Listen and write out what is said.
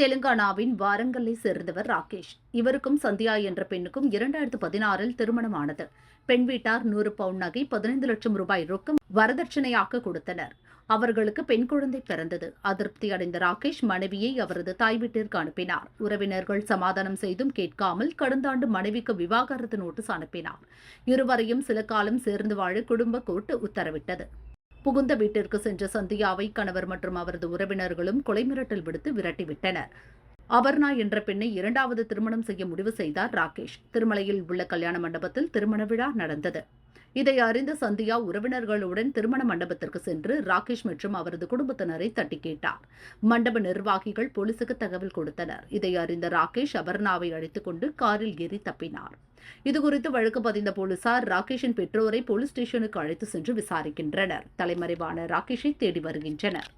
தெலுங்கானாவின் வாரங்கல்லை சேர்ந்தவர் ராகேஷ். இவருக்கும் சந்தியா என்ற பெண்ணுக்கும் இரண்டாயிரத்து பதினாறில் திருமணமானது. பெண் வீட்டார் நூறு பவுன் நகை பதினைந்து லட்சம் ரூபாய் ரொக்கம் வரதட்சணையாக கொடுத்தனர். அவர்களுக்கு பெண் குழந்தை பிறந்தது. அதிருப்தி அடைந்த ராகேஷ் மனைவியை அவரது தாய் வீட்டிற்கு அனுப்பினார். உறவினர்கள் சமாதானம் செய்தும் கேட்காமல் கடந்த ஆண்டு மனைவிக்கு விவாகரத்து நோட்டீஸ் அனுப்பினார். இருவரையும் சில காலம் சேர்ந்து வாழ குடும்ப கோர்ட்டு உத்தரவிட்டது. புகுந்த வீட்டிற்கு சென்ற சந்தியாவை கணவர் மற்றும் அவரது உறவினர்களும் கொலை மிரட்டல் விடுத்து விரட்டிவிட்டனர். அபர்ணா என்ற பெண்ணை இரண்டாவது திருமணம் செய்ய முடிவு செய்தார் ராகேஷ். திருமலையில் உள்ள கல்யாண மண்டபத்தில் திருமண விழா நடந்தது. இதை அறிந்த சந்தியா உறவினர்களுடன் திருமண மண்டபத்திற்கு சென்று ராகேஷ் மற்றும் அவரது குடும்பத்தினரை தட்டி கேட்டார். மண்டப நிர்வாகிகள் போலீசுக்கு தகவல் கொடுத்தனர். இதை அறிந்த ராகேஷ் அபர்ணாவை அழைத்துக் கொண்டு காரில் ஏறி தப்பினார். இதுகுறித்து வழக்கு பதிந்த போலீசார் ராகேஷின் பெற்றோரை போலீஸ் ஸ்டேஷனுக்கு அழைத்து சென்று விசாரிக்கின்றனர். தலைமறைவான ராகேஷை தேடி வருகின்றனர்.